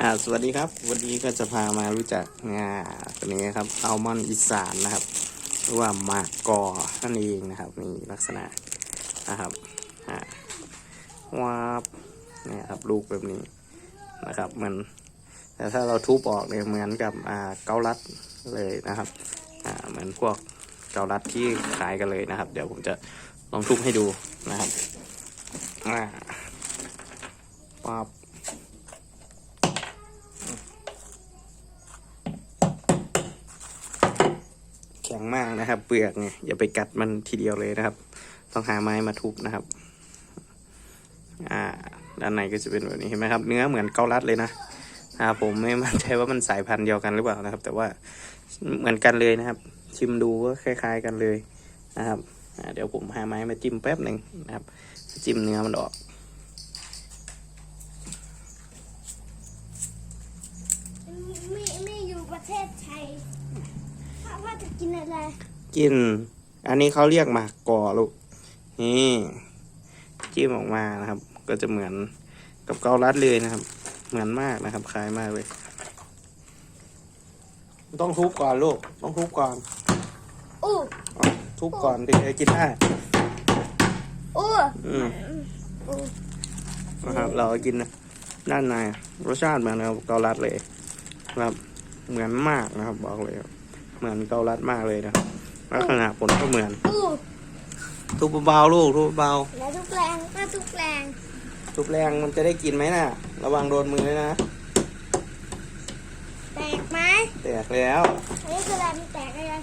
อ่าสวัสดีครับ วันนี้ก็จะพามารู้จักงาตัวนี้ครับอัลมอนด์อีสานนะครับหรือว่ามากกอนั่นเองนะครับนี่ลักษณะนะครับอ่าวาบเนี่ยครับลูกแบบนี้นะครับเหมือนแต่ถ้าเราทุบออกเนี่ยเหมือนกับอ่าเกาลัดเลยนะครับอ่าเหมือนพวกเกาลัดที่ขายกันเลยนะครับ เดี๋ยวผมจะลองทุบให้ดูนะครับอ่าปั๊บ ข็งมากนะครับ เปลือกเนี่ยอย่าไปกัดมันทีเดียวเลยนะครับ ต้องหาไม้มาทุบนะครับ อ่า ด้านในก็จะเป็นแบบนี้เห็นไหมครับ เนื้อเหมือนเกาลัดเลยนะอ่าผมไม่มั่นใจว่ามันสายพันธุ์เดียวกันหรือเปล่านะครับ แต่ว่าเหมือนกันเลยนะครับ ชิมดูก็คล้าย ๆกันเลยนะครับเดี๋ยวผมหาไม้มาจิ้มแป๊บหนึ่งนะครับ จิ้มเนื้อมันออกไม่ไม่อยู่ประเทศไทย ถ้าว่าจะกินอะไร กิน อันนี้เขาเรียกหมากกอลูก นี่จิ้มออกมานะครับ ก็จะเหมือนกับเกาลัดเลยนะครับ เหมือนมากนะครับ คล้ายมากเลย ต้องทุบก่อนลูก ต้องทุบก่อนอู้เอาทุบก่อนถึงจะกินได้อู้อืมอู้นะครับ เราก็กินด้านในรสชาติเหมือนกับเกาลัดเลยนะครับ เหมือนมากนะครับ บอกเลยครับ เหมือนเกาลัดมากเลยนะครับลักษณะผลก็เหมือนอู้ทุบเบาๆลูกทุบเบาแล้วทุกแรงก็ทุกแรงทุบแรงมันจะได้กินไหมน่ะ ระวังโดนมือนะ แตกไหมแตกแล้วอันนี้คืออะไรมันแตกอะไร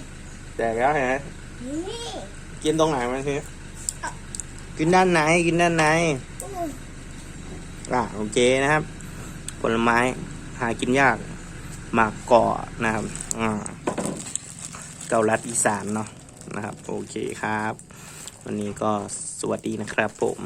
แตกแล้วเห็นไหมนี่กินตรงไหนมันทีกินด้านไหนกินด้านไหนอู้อะโอเคนะครับ ผลไม้หากินยากหมากเกาะนะครับอ่า เกาลัดอีสานเนาะนะครับ โอเคครับ วันนี้ก็สวัสดีนะครับผม